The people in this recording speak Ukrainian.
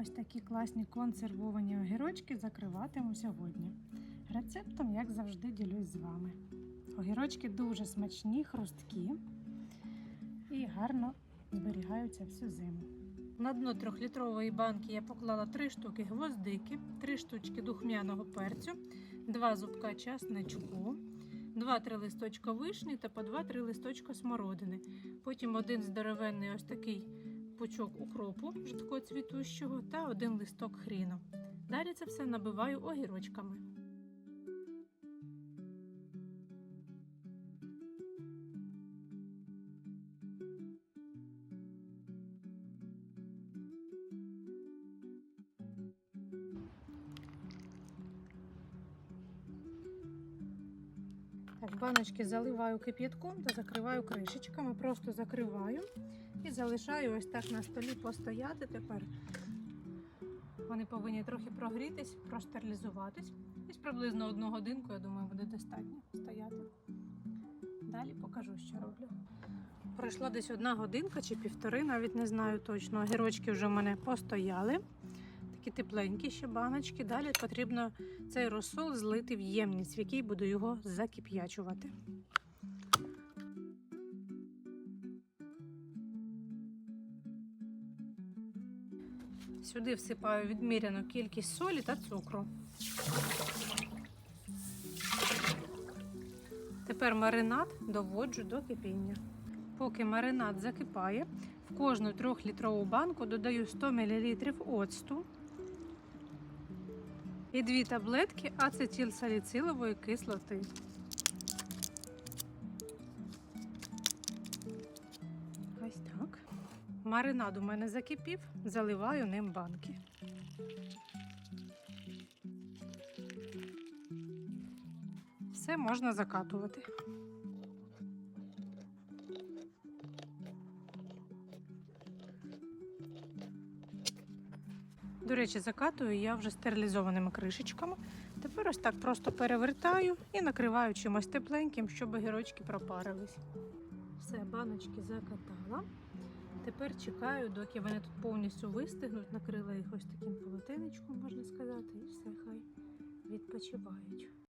Ось такі класні консервовані огірочки закриватиму сьогодні. Рецептом, як завжди, ділюсь з вами. Огірочки дуже смачні, хрусткі і гарно зберігаються всю зиму. На дно трьохлітрової банки я поклала 3 штуки гвоздики, 3 штучки духмяного перцю, 2 зубка часничку, 2-3 листочка вишні та по 2-3 листочка смородини. Потім один здоровенний ось такий пучок укропу жидкоцвітущого та один листок хріну. Далі це все набиваю огірочками. Так, баночки заливаю кип'ятком та закриваю кришечками. Просто закриваю і залишаю ось так на столі постояти тепер. Вони повинні трохи прогрітись, простерилізуватись. Десь приблизно одну годинку, я думаю, буде достатньо стояти. Далі покажу, що роблю. Пройшла десь одна годинка чи півтори, навіть не знаю точно. Огірочки вже в мене постояли. Такі тепленькі ще баночки. Далі потрібно цей розсол злити в ємність, в якій буду його закип'ячувати. Сюди всипаю відміряну кількість солі та цукру. Тепер маринад доводжу до кипіння. Поки маринад закипає, в кожну 3-літрову банку додаю 100 мл оцту і дві таблетки ацетилсаліцилової кислоти. Ось так. Маринад у мене закипів, заливаю ним банки. Все можна закатувати. До речі, закатую я вже стерилізованими кришечками. Тепер ось так просто перевертаю і накриваю чимось тепленьким, щоб огірочки пропарились. Все, баночки закатала. Тепер чекаю, доки вони тут повністю вистигнуть, накрила їх ось таким полотенечком, можна сказати, і все, хай відпочивають.